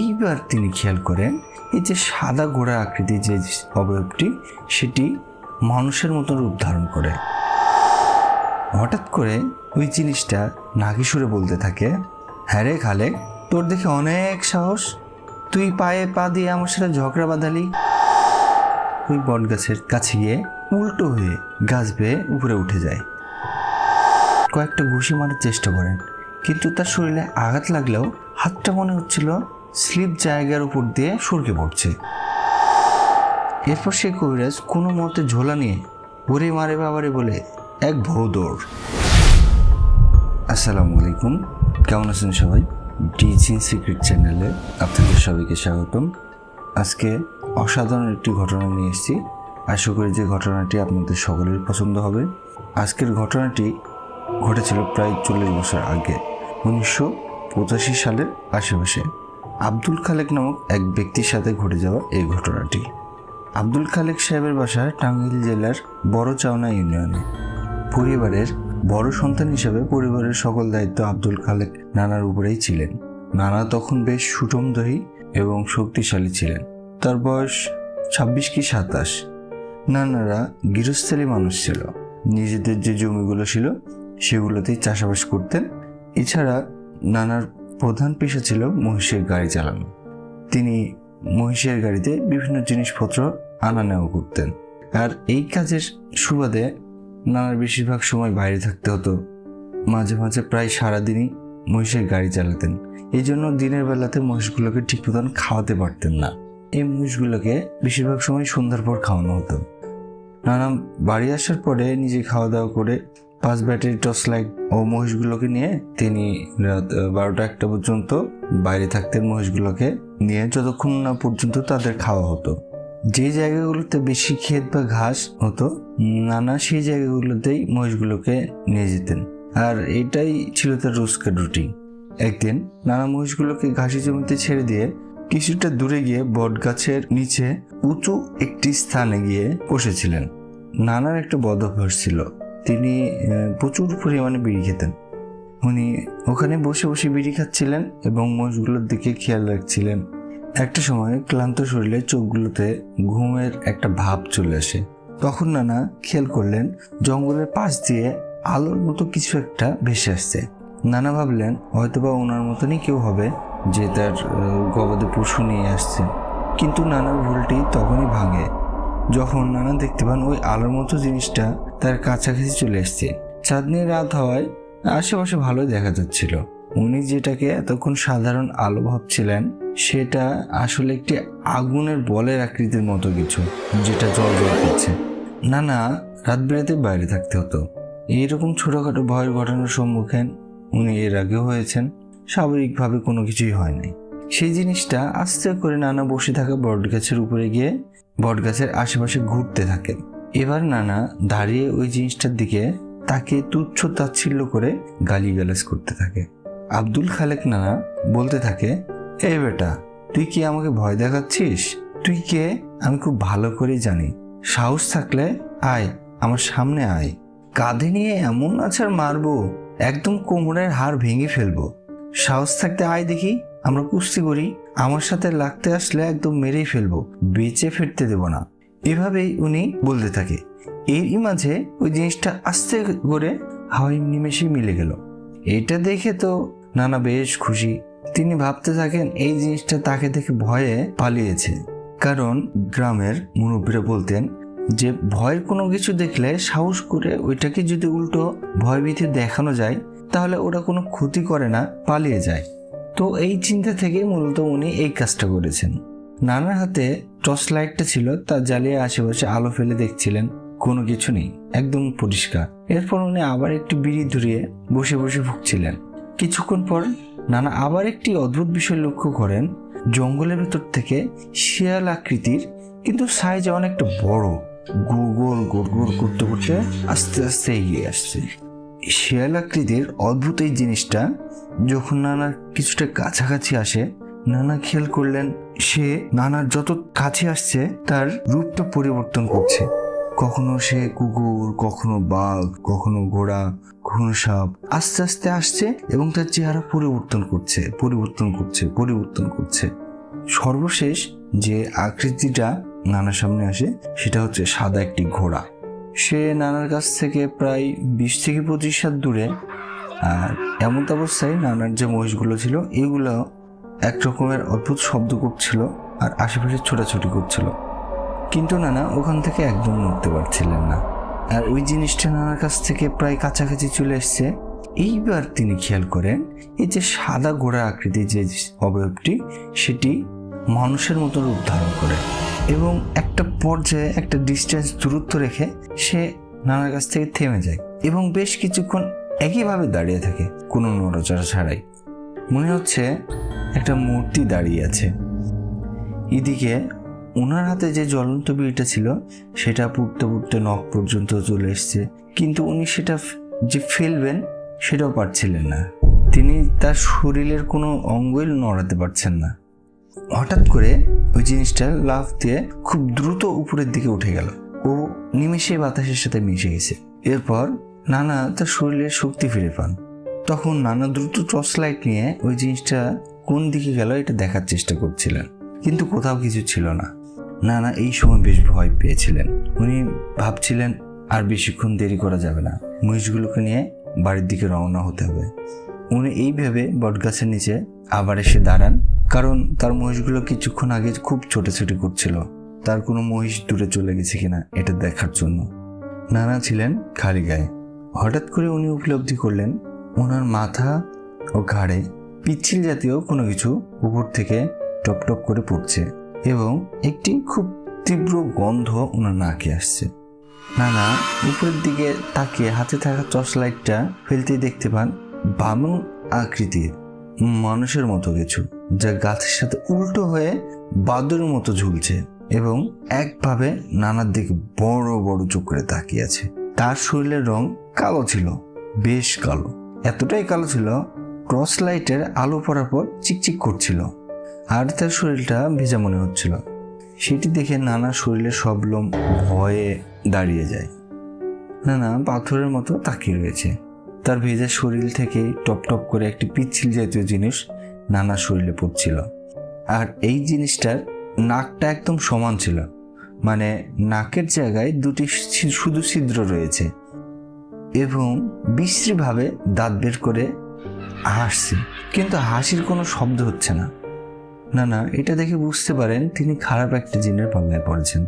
এইবার তিনি খেয়াল করেন, এই যে সাদা গোড়া আকৃতির যে অবয়বটি, সেটি মানুষের মতো রূপ ধারণ করে। হঠাৎ করে ওই জিনিসটা নাকি সুরে বলতে থাকে হ্যাঁ রে খালেক, তোর দেখে অনেক সাহস। তুই পায়ে পা দিয়ে আমার সাথে ঝগড়া বাঁধালি? ওই বট গাছের কাছে গিয়ে উল্টো হয়ে গাছ বেয়ে উপরে উঠে যায়। কয়েকটা ঘুষি মারার চেষ্টা করেন, কিন্তু তার শরীরে আঘাত লাগলেও হাতটা মনে হচ্ছিল স্লিপ জায়গার উপর দিয়ে সরকে পড়ছে। এরপর সে কবিরাজ কোনো মতে ঝোলা নিয়ে ওরে মারে বাবারে বলে, এক ভৌদৌড় আসসালামু আলাইকুম। কেমন আছেন সবাই? টিচিং সিক্রেট চ্যানেলে আপনাদের সবাইকে স্বাগতম। আজকে অসাধারণ একটি ঘটনা নিয়ে এসেছি। আশা করি যে ঘটনাটি আপনাদের সকলের পছন্দ হবে। আজকের ঘটনাটি ঘটেছিল প্রায় চল্লিশ বছর আগে, উনিশশো পঁচাশি সালের আশেপাশে। আব্দুল খালেক নামক এক ব্যক্তির সাথে ঘটে যাওয়া এই ঘটনাটি। আব্দুল খালেক সাহেবের বাসা টাঙ্গাইল জেলার বড় চাওনা ইউনিয়নে। পরিবারের বড় সন্তান হিসেবে পরিবারের সকল দায়িত্ব আব্দুল খালেক নানার উপরেই ছিলেন। নানা তখন বেশ সুটমদহী এবং শক্তিশালী ছিলেন। তার বয়স ছাব্বিশ কি সাতাশ। নানারা গৃহস্থলী মানুষ ছিল। নিজেদের যে জমিগুলো ছিল, সেগুলোতেই চাষাবাস করতেন। এছাড়া নানার প্রধান পেশা ছিল মহিষের গাড়ি চালানো। তিনি মহিষের গাড়িতে বিভিন্ন জিনিসপত্র আনা নেওয়া করতেন। আর এই কাজের সুবাদে নানার বেশিরভাগ সময় বাইরে থাকতে হতো। মাঝে মাঝে প্রায় সারাদিনই মহিষের গাড়ি চালাতেন। এই জন্য দিনের বেলাতে মহিষগুলোকে ঠিক মতন খাওয়াতে পারতেন না। এই মহিষগুলোকে বেশিরভাগ সময় সন্ধ্যার পর খাওয়ানো হতো। নানা বাড়ি আসার পরে নিজে খাওয়া দাওয়া করে পাঁচ ব্যাটারি টর্চ লাইট ও মহিষগুলোকে নিয়ে তিনি রাত বারোটা একটা পর্যন্ত বাইরে থাকতেন মহিষগুলোকে নিয়ে যতক্ষণ না পর্যন্ত তাদের খাওয়া হতো। যে জায়গাগুলোতে বেশি ক্ষেত বা ঘাস হতো, নানা সেই জায়গাগুলোতেই মহিষগুলোকে নিয়ে যেতেন। আর এটাই ছিল তার রোজকার রুটিন। একদিন নানা মহিষগুলোকে ঘাসি জমিতে ছেড়ে দিয়ে কিছুটা দূরে গিয়ে বট গাছের নিচে উঁচু একটি স্থানে গিয়ে বসেছিলেন। নানার একটা বদ অভ্যাস ছিল। তিনি প্রচুর পরিমাণে বিড়ি খেতেন। উনি ওখানে বসে বসে বিড়ি খাচ্ছিলেন এবং মোষগুলোর দিকে খেয়াল রাখছিলেন। একটা সময় ক্লান্ত শরীরে চোখগুলোতে ঘুমের একটা ভাব চলে আসে। তখন নানা খেয়াল করলেন, জঙ্গলের পাশ দিয়ে আলোর মতো কিছু একটা ভেসে আসছে। নানা ভাবলেন, হয়তোবা ওনার মতনই কেউ হবে যে তার গবাদি পশু নিয়ে আসছে। কিন্তু নানার ভুলটি তখনই ভাঙে। যখন নানা দেখতে পান ওই আলোর মতো জিনিসটা তার কাছাকাছি চলে এসছে। চাঁদনি রাত হওয়ায় আশেপাশে ভালোই দেখা যাচ্ছিল। উনি যেটাকে এতক্ষণ সাধারণ আলো ভাবছিলেন, সেটা আসলে একটি আগুনের বলের আকৃতির মতো কিছু, যেটা জল জল করছে। না না, রাত বেড়াতে বাইরে থাকতে হতো। এইরকম ছোটোখাটো ভয়ের ঘটনার সম্মুখীন উনি এর আগেও হয়েছেন, স্বাভাবিকভাবে কোনো কিছুই হয় নাই সেই জিনিসটা আস্তে করে নানা বসে থাকা বট গাছের উপরে গিয়ে বট গাছের আশেপাশে ঘুরতে থাকে এবার নানা দাঁড়িয়ে ওই জিনিসটার দিকে তাকে তুচ্ছ তাচ্ছিল্য করে গালিগালাজ করতে থাকে। আব্দুল খালেক নানা বলতে থাকে, এ বেটা, তুই কি আমাকে ভয় দেখাচ্ছিস? তুই কে? আমি খুব ভালো করেই জানি। সাহস থাকলে আয়, আমার সামনে আয়। কাঁধে নিয়ে এমন আছাড় মারবো, একদম কোমরের হাড় ভেঙে ফেলব। সাহস থাকতে আয় দেখি, আমরা কুস্তি করি। আমার সাথে লাগতে আসলে একদম মেরেই ফেলব, বেঁচে ফিরতে দেব না। এভাবেই উনি বলতে থাকে। এরই মাঝে ওই জিনিসটা আস্তে করে হাওয়াই নিমেষে মিলে গেল। এটা দেখে তো নানা বেশ খুশি। তিনি ভাবতে থাকেন, এই জিনিসটা তাকে দেখে ভয়ে পালিয়েছে। কারণ গ্রামের মুরব্বীরা বলতেন যে, ভয়ের কোনো কিছু দেখলে সাহস করে ওইটাকে যদি উল্টো ভয়ভীতি দেখানো যায়, তাহলে ওরা কোনো ক্ষতি করে না, পালিয়ে যায়। তো এই চিন্তা থেকে মূলত উনি এই কাজটা করেছেন। নানার হাতে টর্চ লাইটটা ছিল, তা জ্বালিয়ে আশেপাশে আলো ফেলে দেখছিলেন, কোনো কিছু নেই, একদম পরিষ্কার। এরপর উনি আবার একটু বিড়ি ধরিয়ে বসে বসে ভুগছিলেন। কিছুক্ষণ পর নানা আবার একটি অদ্ভুত বিষয় লক্ষ্য করেন, জঙ্গলের ভেতর থেকে শিয়াল আকৃতির, কিন্তু সাইজ অনেকটা বড় গোল গোল করতে করতে আস্তে আস্তে এগিয়ে আসছে। শিয়াল আকৃতির অদ্ভুত এই জিনিসটা, যখন নানার কিছুটা কাছাকাছি আসে নানা খেয়াল করলেন, সে নানার যত কাছে আসছে, তার রূপটা পরিবর্তন করছে। কখনো সে কুকুর, কখনো বাঘ, কখনো ঘোড়া, কখনো সাপ, আস্তে আস্তে আসছে এবং তার চেহারা পরিবর্তন করছে পরিবর্তন করছে পরিবর্তন করছে। সর্বশেষ যে আকৃতিটা নানার সামনে আসে, সেটা হচ্ছে সাদা একটি ঘোড়া। সে নানার কাছ থেকে প্রায় বিশ থেকে পঁচিশ হাত দূরে, আর এমন অবস্থায় নানার যে মহিষগুলো ছিল, এগুলো এক রকমের অদ্ভুত শব্দ করছিল আর আশেপাশে ছোটাছুটি করছিল। কিন্তু নানা ওখান থেকে একদম নড়তে পারছিলেন না। আর ওই জিনিসটা নানার কাছ থেকে প্রায় কাছাকাছি চলে এসছে। এইবার তিনি খেয়াল করেন, এই যে সাদা ঘোড়া আকৃতির যে অবয়বটি, সেটি মানুষের মতো রূপ ধারণ করে এবং একটা পর্যায়ে একটা ডিস্টেন্স দূরত্ব রেখে সে নানার কাছ থেকে থেমে যায় এবং বেশ কিছুক্ষণ একইভাবে দাঁড়িয়ে থাকে, কোনো নড়াচড়া ছাড়াই। মনে হচ্ছে একটা মূর্তি দাঁড়িয়ে আছে। এদিকে ওনার হাতে যে জ্বলন্ত বিড়িটা ছিল, সেটা পুড়তে পুড়তে নখ পর্যন্ত চলে এসছে। কিন্তু উনি সেটা যে ফেলবেন, সেটাও পারছিলেন না। তিনি তার শরীরের কোনো অঙ্গই নড়াতে পারছেন না। হঠাৎ করে ওই জিনিসটা লাফ দিয়ে খুব দ্রুত উপরের দিকে উঠে গেল। ও নিমেষে বাতাসের সাথে মিশে গেছে। এরপর নানা তার শরীরের শক্তি ফিরে পান। তখন নানা দ্রুত টর্চ লাইট নিয়ে ওই জিনিসটা কোন দিকে গেল এটা দেখার চেষ্টা করছিলেন। কিন্তু কোথাও কিছু ছিল না। না না, এই সময় বেশ ভয় পেয়েছিলেন। উনি ভাবছিলেন, আর বেশিক্ষণ দেরি করা যাবে না। মহিষগুলোকে নিয়ে বাড়ির দিকে রওনা হতে হবে। উনি এই ভেবে বটগাছের নিচে আবার এসে দাঁড়ান, কারণ তার মহিষগুলো কিছুক্ষণ আগে খুব ছোটাছুটি করছিল। তার কোনো মহিষ দূরে চলে গেছে কিনা এটা দেখার জন্য। নানা ছিলেন খালি গায়ে। হঠাৎ করে উনি উপলব্ধি করলেন, ওনার মাথা ও ঘাড়ে পিচ্ছিল জাতীয় কোনো কিছু উপর থেকে টপ টপ করে পড়ছে এবং একটি খুব তীব্র গন্ধ ওনার নাকে আসছে। নানা, উপরের দিকে তাকিয়ে হাতে থাকা টর্চ লাইটটা ফেলতেই দেখতে পান বামন আকৃতির মানুষের মতো কিছু, যা গাছের সাথে উল্টো হয়ে বাদুরের মতো ঝুলছে এবং একভাবে নানার দিকে বড় বড় চোখ করে তাকিয়ে আছে। তার শরীরের রং কালো ছিল, বেশ কালো। এতটাই কালো ছিল ক্রস লাইটের আলো পড়ার পর চিকচিক করছিল আর তার শরীরটা ভেজা মনে হচ্ছিল। সেটি দেখে নানা শরীরের সব লোম ভয়ে দাঁড়িয়ে যায়। নানা পাথরের মতো তাকিয়ে রয়েছে। তার ভেজা শরীর থেকে টপ টপ করে একটি পিচ্ছিল জাতীয় জিনিস নানা শরীরে পড়ছিল। আর এই জিনিসটার নাকটা একদম সমান ছিল। মানে নাকের জায়গায় দুটি শুধু ছিদ্র রয়েছে। এবং বিশ্রীভাবে দাঁত বের করে হাসছে। কিন্তু হাসির কোনো শব্দ হচ্ছে না। না না এটা দেখে বুঝতে পারেন তিনি খারাপ একটা জিনের পাল্লায় পড়েছেন।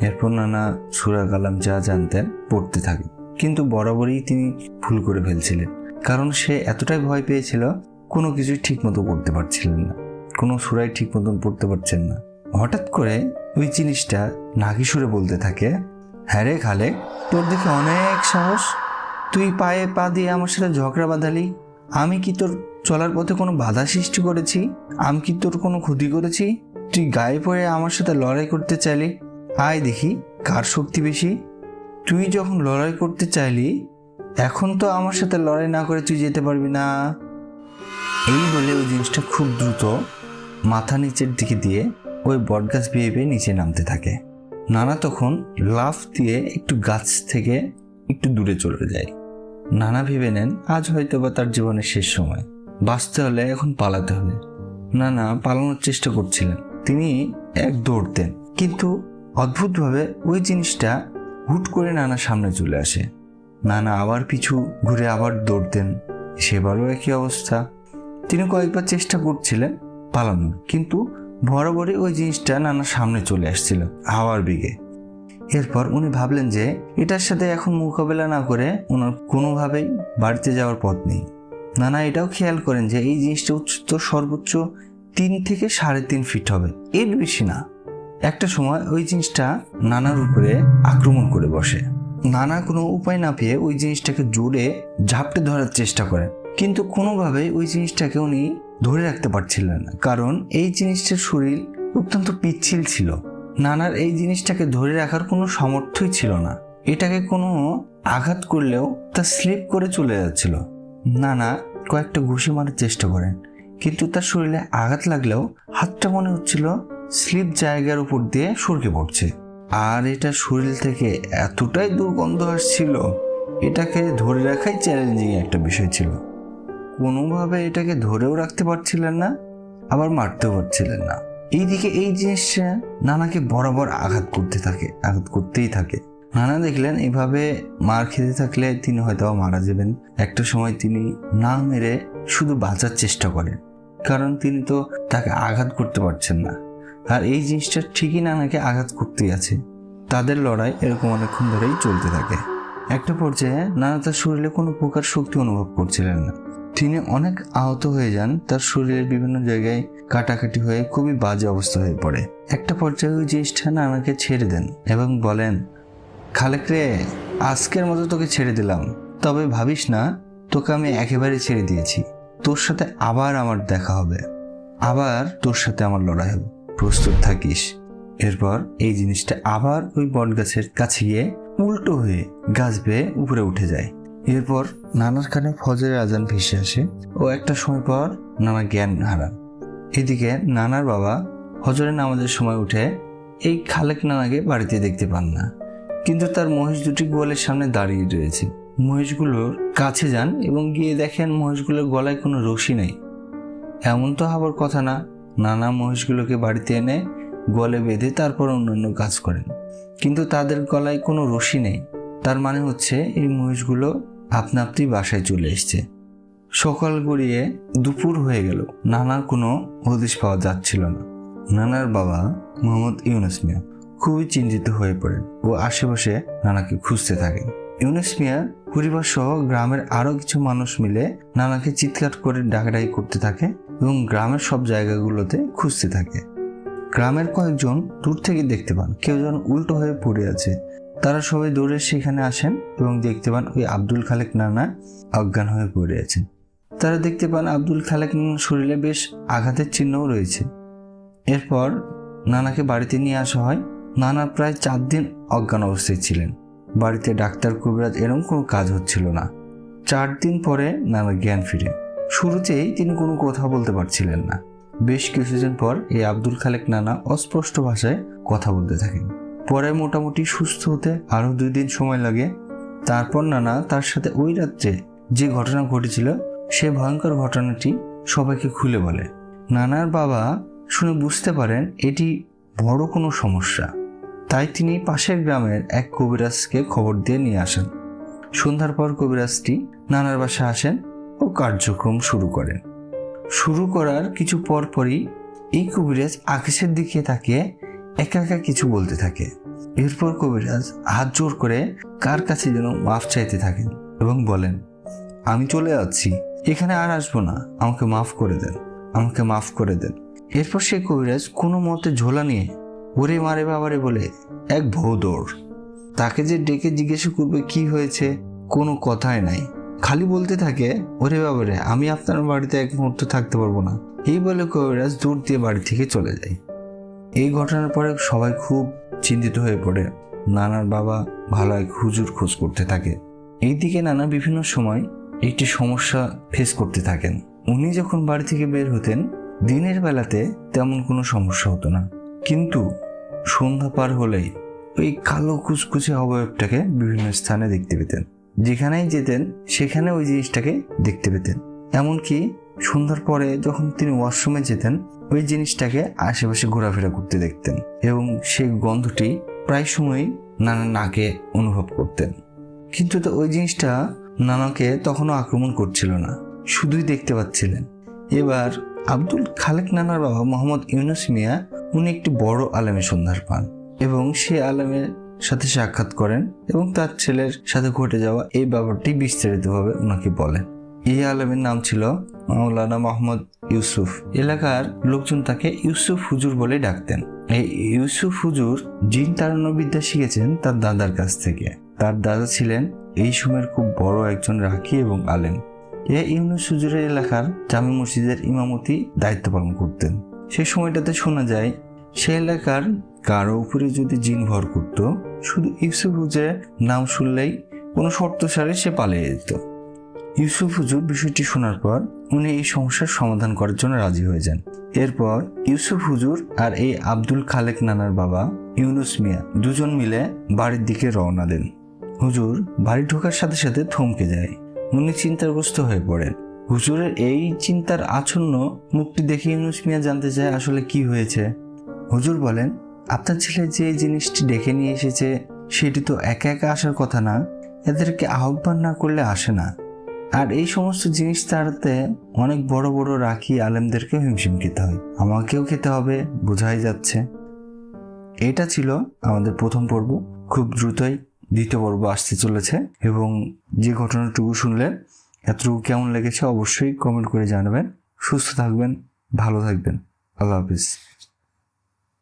এরপর নানা সুরা কালাম যা জানতেন পড়তে থাকেন কিন্তু বরাবরই তিনি ভুল করে ফেলছিলেন। কারণ সে এতটাই ভয় পেয়েছিল, কোনো কিছুই ঠিক মতো পড়তে পারছিলেন না। কোনো সুরাই ঠিক মতন পড়তে পারছেন না। হঠাৎ করে ওই জিনিসটা নাকি সুরে বলতে থাকে হ্যাঁ রে খালে তোর দেখে অনেক সাহস। তুই পায়ে পা দিয়ে আমার সাথে ঝগড়া বাঁধালি আমি কি তোর চলার পথে কোনো বাধা সৃষ্টি করেছি? আমি কি তোর কোনো ক্ষতি করেছি? তুই গায়ে পড়ে আমার সাথে লড়াই করতে চাইলি? আয় দেখি, কার শক্তি বেশি? তুই যখন লড়াই করতে চাইলি, এখন তো আমার সাথে লড়াই না করে তুই যেতে পারবি না। এই বলে ওই জিনিসটা খুব দ্রুত মাথা নিচের দিকে দিয়ে ওই বটগাছ বেয়ে বেয়ে নিচে নামতে থাকে। নানা তখন লাফ দিয়ে একটু গাছ থেকে একটু দূরে চলে যায়। নানা ভেবে নেন, আজ হয়তো বা তার জীবনের শেষ সময়। বাঁচতে হলে এখন পালাতে হবে। নানা পালানোর চেষ্টা করছিলেন। তিনি এক দৌড় দেন। কিন্তু অদ্ভুতভাবে ওই জিনিসটা হুট করে নানা সামনে চলে আসে। নানা আবার পিছু ঘুরে আবার দৌড় দেন। সেবারও একই অবস্থা। তিনি কয়েকবার চেষ্টা করছিলেন পালানোর, কিন্তু বরাবরই ওই জিনিসটা নানা সামনে চলে আসছিল, হাওয়ার বেগে। এরপর উনি ভাবলেন যে এটার সাথে এখন মোকাবেলা না করে ওনার কোনোভাবেই বাড়িতে যাওয়ার পথ নেই। নানা এটাও খেয়াল করেন যে এই জিনিসটা উচ্চতর সর্বোচ্চ তিন থেকে সাড়ে তিন ফিট হবে। এর বেশি না। একটা সময় ওই জিনিসটা নানার উপরে আক্রমণ করে বসে। নানা কোনো উপায় না পেয়ে ওই জিনিসটাকে জোরে ঝাপটে ধরার চেষ্টা করেন কিন্তু কোনোভাবেই ওই জিনিসটাকে উনি ধরে রাখতে পারছিলেন না। কারণ এই জিনিসটার শরীর অত্যন্ত পিচ্ছিল ছিল। নানার এই জিনিসটাকে ধরে রাখার কোনো সামর্থ্যই ছিল না। এটাকে কোনো আঘাত করলেও তা স্লিপ করে চলে যাচ্ছিল। নানা কয়েকটা ঘুষি মারার চেষ্টা করেন, কিন্তু তার শরীরে আঘাত লাগলেও হাতটা মনে হচ্ছিল স্লিপ জায়গার উপর দিয়ে সরকে পড়ছে। আর এটা শরীর থেকে এতটাই দুর্গন্ধ আসছিল, এটাকে ধরে রাখাই চ্যালেঞ্জিং একটা বিষয় ছিল। কোনোভাবে এটাকে ধরেও রাখতে পারছিলেন না, আবার মারতেও পারছিলেন না। এইদিকে এই জিনিসটা নানাকে বরাবর আঘাত করতে থাকে, আঘাত করতেই থাকে। নানা দেখলেন এভাবে মার খেতে থাকলে তিনি হয়তো মারা যাবেন। একটা সময় তিনি না মেরে শুধু বাঁচার চেষ্টা করেন, কারণ তিনি তো তাকে আঘাত করতে পারছেন না। আর এই জিনিসটা ঠিকই নানাকে আঘাত করতেই আছে। তাদের লড়াই এরকম অনেকক্ষণ ধরেই চলতে থাকে। একটা পর্যায়ে নানা তার শরীরে কোনো প্রকার শক্তি অনুভব করছিলেন না। তিনি অনেক আহত হয়ে যান, তার শরীরের বিভিন্ন জায়গায় কাটাকাটি হয়ে খুবই বাজে অবস্থা হয়ে পড়ে। একটা পর্যায়ে ওই জিনিসটা আমাকে ছেড়ে দেন এবং বলেন, খালেক রে, আজকের মতো তোকে ছেড়ে দিলাম। তবে ভাবিস না, তোকে আমি একেবারে ছেড়ে দিয়েছি। তোর সাথে আবার আমার দেখা হবে। আবার তোর সাথে আমার লড়াই হবে। প্রস্তুত থাকিস। এরপর এই জিনিসটা আবার ওই বট গাছের কাছে গিয়ে উল্টো হয়ে গাছ বেয়ে উপরে উঠে যায়। এরপর নানার কানে ফজরের আজান ভেসে আসে। ও একটা সময় পর নানা জ্ঞান হারান। এদিকে নানার বাবা হজরের নামাজের সময় উঠে এই খালেক নানাকে বাড়িতে দেখতে পান না। কিন্তু তার মহিষ দুটি গোয়ালের সামনে দাঁড়িয়ে রয়েছে। মহিষগুলোর কাছে যান এবং গিয়ে দেখেন মহিষগুলোর গলায় কোনো রশি নেই। এমন তো হবার কথা না, নানা মহিষগুলোকে বাড়িতে এনে গলে বেঁধে তারপর অন্যান্য কাজ করেন। কিন্তু তাদের গলায় কোনো রশি নেই। তার মানে হচ্ছে এই মহিষগুলো আপনা আপনি বাসায় চলে এসছে। সকাল গড়িয়ে দুপুর হয়ে গেল। নানার কোনো হদিশ পাওয়া যাচ্ছিল না। নানার বাবা মোহাম্মদ ইউনুস মিয়া খুবই চিন্তিত হয়ে পড়েন ও আশেপাশে নানাকে খুঁজতে থাকেন। ইউনুস মিয়া পরিবার সহ গ্রামের আরও কিছু মানুষ মিলে নানাকে চিৎকার করে ডাকাডাকি করতে থাকে এবং গ্রামের সব জায়গাগুলোতে খুঁজতে থাকে। গ্রামের কয়েকজন দূর থেকে দেখতে পান। কেউ যেন উল্টো হয়ে পড়ে আছে। তারা সবাই দৌড়ে সেখানে আসেন এবং দেখতে পান ওই আব্দুল খালেক নানা অজ্ঞান হয়ে পড়ে আছেন। তারা দেখতে পান আব্দুল খালেক শরীরে বেশ আঘাতের চিহ্নও রয়েছে। এরপর নানাকে বাড়িতে নিয়ে আসা হয়। নানা প্রায় চার দিন অজ্ঞান অবস্থায় ছিলেন। বাড়িতে ডাক্তার কবিরাজ এরকম কোনো কাজ হচ্ছিল না। চার দিন পরে নানা জ্ঞান ফিরে। শুরুতেই তিনি কোনো কথা বলতে পারছিলেন না। বেশ কিছুদিন পর এই আব্দুল খালেক নানা অস্পষ্ট ভাষায় কথা বলতে থাকেন। পরে মোটামুটি সুস্থ হতে আরও দুই দিন সময় লাগে। তারপর নানা তার সাথে ওই রাত্রে যে ঘটনা ঘটেছিল সে ভয়ঙ্কর ঘটনাটি সবাইকে খুলে বলে। নানার বাবা শুনে বুঝতে পারেন এটি বড় কোনো সমস্যা। তাই তিনি পাশের গ্রামের এক কবিরাজকে খবর দিয়ে নিয়ে আসেন। সন্ধ্যার পর কবিরাজটি নানার বাসায় আসেন ও কার্যক্রম শুরু করেন। শুরু করার কিছু পর পরই এই কবিরাজ আকাশের দিকে তাকিয়ে একা একা কিছু বলতে থাকে। এরপর কবিরাজ হাত জোর করে কার কাছে যেন মাফ চাইতে থাকেন এবং বলেন, আমি চলে যাচ্ছি। এখানে আর আসব না। আমাকে মাফ করে দেন। আমাকে মাফ করে দেন। এরপর সে কবিরাজ কোনো মতে ঝোলা নিয়ে ওরে মারে বাবারে বলে, এক ভৌদৌড় তাকে যে ডেকে জিজ্ঞেস করবে কি হয়েছে, কোনো কথাই নাই। খালি বলতে থাকে, ওরে বাবারে, আমি আপনার বাড়িতে এক মুহূর্ত থাকতে পারব না। এই বলে কবিরাজ দূর দিয়ে বাড়ি থেকে চলে যায়। এই ঘটনার পরে সবাই খুব চিন্তিত হয়ে পড়ে। নানার বাবা ভালো এক হুজুর খোঁজ করতে থাকে। এইদিকে নানা বিভিন্ন সময় একটি সমস্যা ফেস করতে থাকেন। উনি যখন বাড়ি থেকে বের হতেন, দিনের বেলাতে তেমন কোনো সমস্যা হতো না। কিন্তু সন্ধ্যা পার হলেই ওই কালো কুচকুচে অবয়বটাকে বিভিন্ন স্থানে দেখতে পেতেন। যেখানেই যেতেন, সেখানে ওই জিনিসটাকে দেখতে পেতেন। এমনকি সন্ধ্যার পরে যখন তিনি ওয়াশরুমে যেতেন, ওই জিনিসটাকে আশেপাশে ঘোরাফেরা করতে দেখতেন এবং সেই গন্ধটি প্রায় সময়ই নানা নাকে অনুভব করতেন। কিন্তু তো ওই জিনিসটা নানাকে তখনও আক্রমণ করছিল না, শুধুই দেখতে পাচ্ছিলেন। এবার আব্দুল খালেক নানার বাবা মোহাম্মদ ইউনুস মিয়া, উনি একটি বড় আলেমের সন্ধান পান এবং সে আলেমের সাথে সাক্ষাৎ করেন এবং তার ছেলের সাথে ঘটে যাওয়া এই ব্যাপারটি বিস্তারিতভাবে ওনাকে বলেন। এই আলেমের নাম ছিল মাওলানা মোহাম্মদ ইউসুফ। এলাকার লোকজন তাকে ইউসুফ হুজুর বলে ডাকতেন। এই ইউসুফ হুজুর জিন তাড়ানো বিদ্যা শিখেছেন তার দাদার কাছ থেকে। তার দাদা ছিলেন এই সময়ের খুব বড় একজন রাখি এবং আলেম। এ ইউনুস হুজুরের এলাকার জামি মসজিদের ইমামতি দায়িত্ব পালন করতেন। সে সময়টাতে শোনা যায়, সে এলাকার কারও উপরে যদি জিন ভর করত, শুধু ইউসুফ হুজুরের নাম শুনলেই কোনো শর্ত সারে সে পালিয়ে যেত। ইউসুফ হুজুর বিষয়টি শোনার পর উনি এই সমস্যার সমাধান করার জন্য রাজি হয়ে যান। এরপর ইউসুফ হুজুর আর এই আব্দুল খালেক নানার বাবা ইউনুস মিয়া দুজন মিলে বাড়ির দিকে রওনা দেন। হুজুর বাড়ি ঢোকার সাথে সাথে থমকে যায়। উনি চিন্তাগ্রস্ত হয়ে পড়েন। হুজুরের এই চিন্তার আচ্ছন্ন মুখটি দেখে ইউনুস মিয়া জানতে চায় আসলে কি হয়েছে। হুজুর বলেন, আপনার ছেলে যে জিনিসটি ডেকে নিয়ে এসেছে, সেটি তো একা একা আসার কথা না, এদেরকে আহ্বান না করলে আসে না। আর এই সমস্ত জিনিস তাড়াতে অনেক বড় বড় রাখি আলেমদেরকে হিমশিম খেতে হয়। আমাকেও খেতে হবে, বোঝাই যাচ্ছে। এটা ছিল আমাদের প্রথম পর্ব। খুব দ্রুতই দ্বিতীয় পর্ব আসতে চলেছে এবং যে ঘটনাটুকু শুনলেন, এতটুকু কেমন লেগেছে অবশ্যই কমেন্ট করে জানাবেন। সুস্থ থাকবেন, ভালো থাকবেন। আল্লাহ হাফিজ।